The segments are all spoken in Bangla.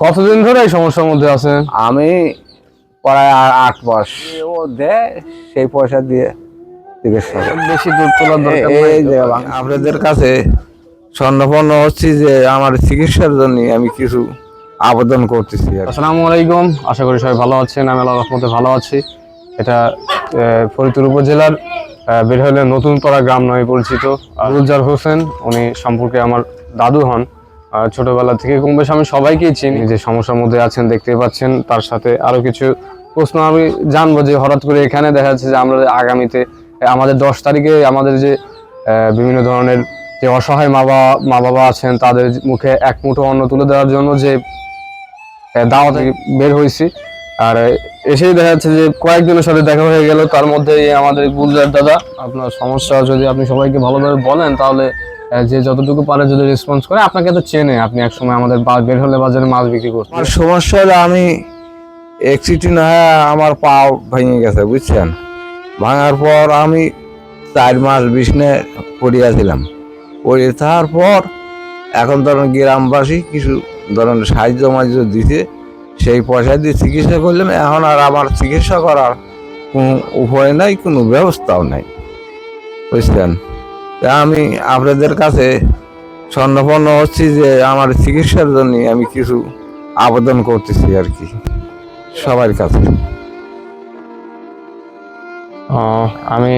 কতদিন ধরে এই সমস্যার মধ্যে আছেন? আমি প্রায় আট মাস। ও দেয় সেই পয়সা দিয়ে। বেশি দূর তোলার দরকার এই- নাই এই যে আপনাদের কাছে স্বর্ণপন্ন হচ্ছি যে আমার চিকিৎসার জন্য আমি কিছু আবেদন করতেছি। আসসালামু আলাইকুম। আশা করি সবাই ভালো আছেন। আমি আল্লাহ রহমতে ভালো আছি। এটা ফরিদপুর উপজেলার বের হলে নতুন পাড়া গ্রাম নামে পরিচিত রুজার হোসেন। উনি সম্পর্কে আমার দাদু হন। আহ, ছোটবেলা থেকে কম বেশ আমি সবাইকেই চিনি। যে সমস্যার মধ্যে আছেন দেখতে পাচ্ছেন তার সাথে আরও কিছু প্রশ্ন আমি জানব যে হঠাৎ করে এখানে দেখা যাচ্ছে যে আমরা আগামীতে আমাদের দশ তারিখে আমাদের যে বিভিন্ন ধরনের যে অসহায় মা বাবা মা বাবা আছেন তাদের মুখে এক মুঠো অন্ন তুলে দেওয়ার জন্য যে দাওয়া থেকে বের হয়েছি। আর এসেই দেখা যাচ্ছে যে কয়েকজনের সাথে দেখা হয়ে গেল। তার মধ্যে আমাদের গুলজার দাদা আপনার সমস্যা যদি আপনি সবাইকে ভালোভাবে বলেন তাহলে যে যতটুকু পারে যদি রেসপন্স করে, আপনাকে তো চেনে আপনি একসময় আমাদের বা- বের হলে বাজারে মাছ বিক্রি করতেন আমার সমস্যা হলো আমি অ্যাক্সিডেন্ট হয়ে, আমার পা ভেঙে গেছে, বুঝছেন? ভাঙার পর আমি চার মাস বিছনে পড়িয়াছিলাম। পড়ে থাকার পর এখন ধরেন গ্রামবাসী কিছু ধরেন সাহায্য মাহায্য দিতে সেই পয়সা দিয়ে চিকিৎসা করলাম, এখন আর আমার চিকিৎসা করার কোনো উপায় নাই, কোনো ব্যবস্থাও নাই। বুঝছেন? তা আমি আপনাদের কাছে স্বর্ণপন্ন হচ্ছি যে আমার চিকিৎসার জন্য আমি কিছু আবেদন করতেছি আর কি। সবার কাছে। আমি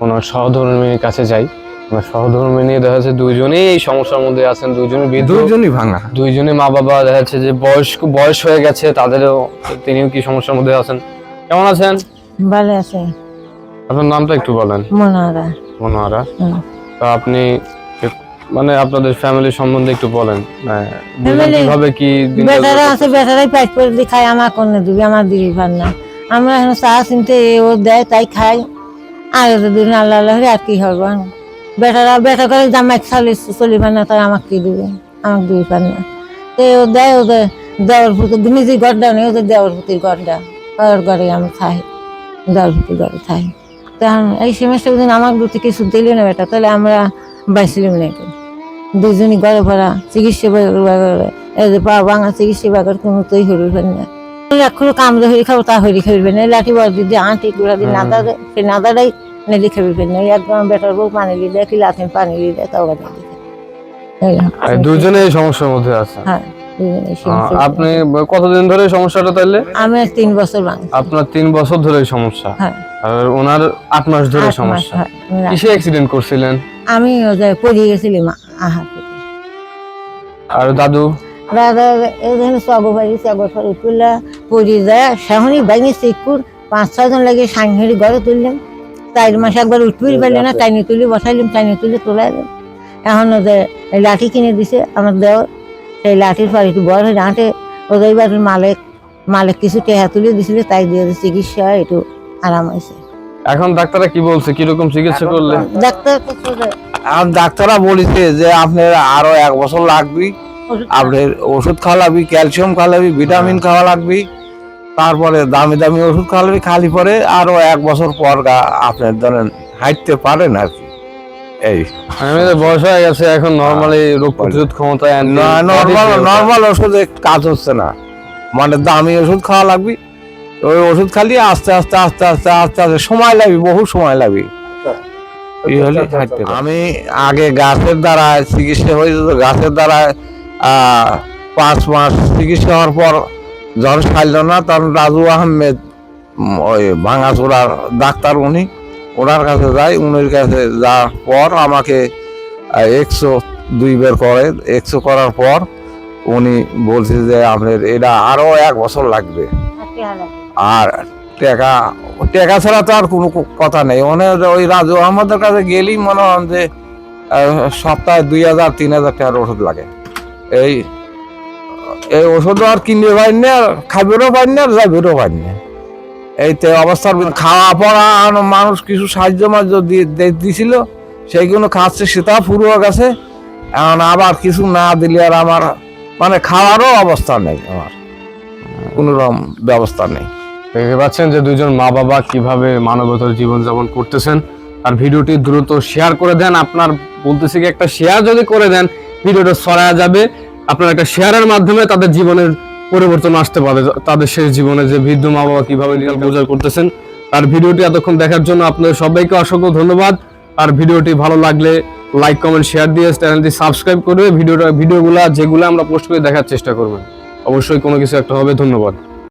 ওনার সহধর্মীর কাছে যাই। সহধর্মী নিয়ে দেখা যাচ্ছে দুইজনেই এই সমস্যার মধ্যে আছেন দুইজনে দুইজনই ভাঙা। দুইজনে মা বাবা দেখা যাচ্ছে যে বয়স্ক বয়স হয়ে গেছে তাদেরও তিনিও কি সমস্যার মধ্যে আছেন? কেমন আছেন? ভালো আছে আপনার নামটা একটু বলেন। মনোহরা। মনোহারা। তো আপনি মানে আপনাদের ফ্যামিলি সম্বন্ধে একটু বলেন। হ্যাঁ, কীভাবে কি বেটারা আছে বেটারাই পাইট করে দিয়ে খাই আমার কোনে দিবি আমার দিবি পার না আমরা এখন চা চিনতে ও দেয় তাই খাই। আর দিন আল্লাহ আল্লাহ আর কি হব বেটারা বেটা করে জামাই চালি চলি পার না তাই আমাকে কি দিবে? আমাকে দিবি পার না তো ও দেয় ওদের দেওয়ার পুতুর নিজে গড়টা নেই ওদের দেওয়ার পুতির গড়টা ওর ঘরে আমি খাই দেওয়ার পুতির ঘরে খাই। তখন এই সেমেস্টার দিন আমার দুটি কিছু দিলি না বেটা তাহলে আমরা বাইছিলাম না একটু। দুজনই ঘরে পড়া চিকিৎসা পা ভাঙা চিকিৎসা বাগর কোনো তৈ হরিবেন না। এখন কামড়ে হরি খাব তা হরি খাবিবেন না। লাঠি বড় দিদি আঁটি গুড়া দিন নাদা দেয় সেই নাদাটাই নেলি খাবিবেন না। একদম বেটার বউ পানি দিলে কি লাথি পানি তাও গাড়ি দিলে এই দুজনে এই সমস্যার মধ্যে আছেন। হ্যাঁ। আপনি কতদিন ধরে সমস্যাটা তাইলে? আমি তিন বছর আপনার তিন বছর ধরে সমস্যা? হ্যাঁ। আর ওনার আট মাস ধরে সমস্যা। হ্যাঁ। কিসে অ্যাক্সিডেন্ট করছিলেন? আমি পড়িয়ে গেছিলাম আর দাদু? দাদা এখানে চগো বাড়ি চগো ফাড়ি তুললা পড়ি যায় সেহনি চিকুর পাঁচ ছজন লাগে সাংহারি ঘরে তুললাম। চার মাস একবার উঠবই পারলে না টাইনি তুলি বসাইলাম টাইনি তুলি তোলাইলাম এখন ওদের লাঠি কিনে দিছে আমার দেওয়ার। সেই লাঠির পর একটু বড় হয়ে হাঁটে। ওদের বাড়ির মালিক মালিক কিছু টেহা তুলে দিছিল তাই দিয়ে চিকিৎসা একটু আরাম হয়েছে। এখন ডাক্তাররা কি বলছে? কীরকম চিকিৎসা করলে? ডাক্তার আর ডাক্তাররা বলেছে যে আপনার আরও এক বছর লাগবে। আপনার ওষুধ খাওয়া লাগবে ক্যালসিয়াম খাওয়া লাগবে ভিটামিন খাওয়া লাগবে। তারপরে দামি দামি ওষুধ খাওয়া লাগবে খালি পরে আরও এক বছর পর গা- আপনার ধরেন হাঁটতে পারেন আর কি। এই। আমি তো বয়স হয়ে গেছে এখন নর্মালি রোগ প্রতিরোধ ক্ষমতা নর্মাল নর্মাল ওষুধে কাজ হচ্ছে না। মানে দামি ওষুধ খাওয়া লাগবে ওই ওষুধ খালি আস্তে আস্তে আস্তে আস্তে আস্তে আস্তে সময় লাগবে বহু সময় লাগবে। এই হলে আমি আগে গাছের দ্বারা চিকিৎসা হয়ে যেত গাছের দ্বারা পাঁচ মাস চিকিৎসা হওয়ার পর জ্বর সারল না তখন রাজু আহমেদ ওই ভাঙাচোড়ার ডাক্তার উনি ওনার কাছে যাই উনির কাছে যাওয়ার পর আমাকে একশো দুই বের করে। একশো করার পর উনি বলছে যে আপনার এটা আরও এক বছর লাগবে। আর টাকা টাকা ছাড়া তো আর কোনো কথা নেই। মানে ওই রাজু আহমদের কাছে গেলেই মনে হয় যে সপ্তাহে দুই হাজার তিন হাজার টাকার ওষুধ লাগে। এই এই ওষুধ আর কিনবে পারেন না আর খাবেরও পারেন না আর যাবেরও পারেন না এই তো অবস্থার খাওয়া পড়া মানুষ কিছু সাহায্য মাহায্য দিছিল সেইগুলো খাচ্ছে সেটা পুরো গেছে। এখন আবার কিছু না দিলে আর আমার মানে খাওয়ারও অবস্থা নেই আমার। কোনো রকম ব্যবস্থা নেই। দেখতে পাচ্ছেন যে দুজন মা বাবা কীভাবে মানবতার জীবনযাপন করতেছেন। আর ভিডিওটি দ্রুত শেয়ার করে দেন। আপনার বলতেছি কি, একটা শেয়ার যদি করে দেন, ভিডিওটা ছড়ায় যাবে। আপনার একটা শেয়ারের মাধ্যমে তাদের জীবনের পরিবর্তন আসতে পারে, তাদের শেষ জীবনে যে বৃদ্ধ মা বাবা কীভাবে লীলা গুজার করতেছেন আর ভিডিওটি এতক্ষণ দেখার জন্য আপনাদের সবাইকে অসংখ্য ধন্যবাদ। আর ভিডিওটি ভালো লাগলে লাইক কমেন্ট শেয়ার দিয়ে চ্যানেলটি সাবস্ক্রাইব করবে ভিডিওটা ভিডিওগুলো যেগুলো আমরা পোস্ট করে দেখার চেষ্টা করবেন। অবশ্যই কোনো কিছু একটা হবে, ধন্যবাদ।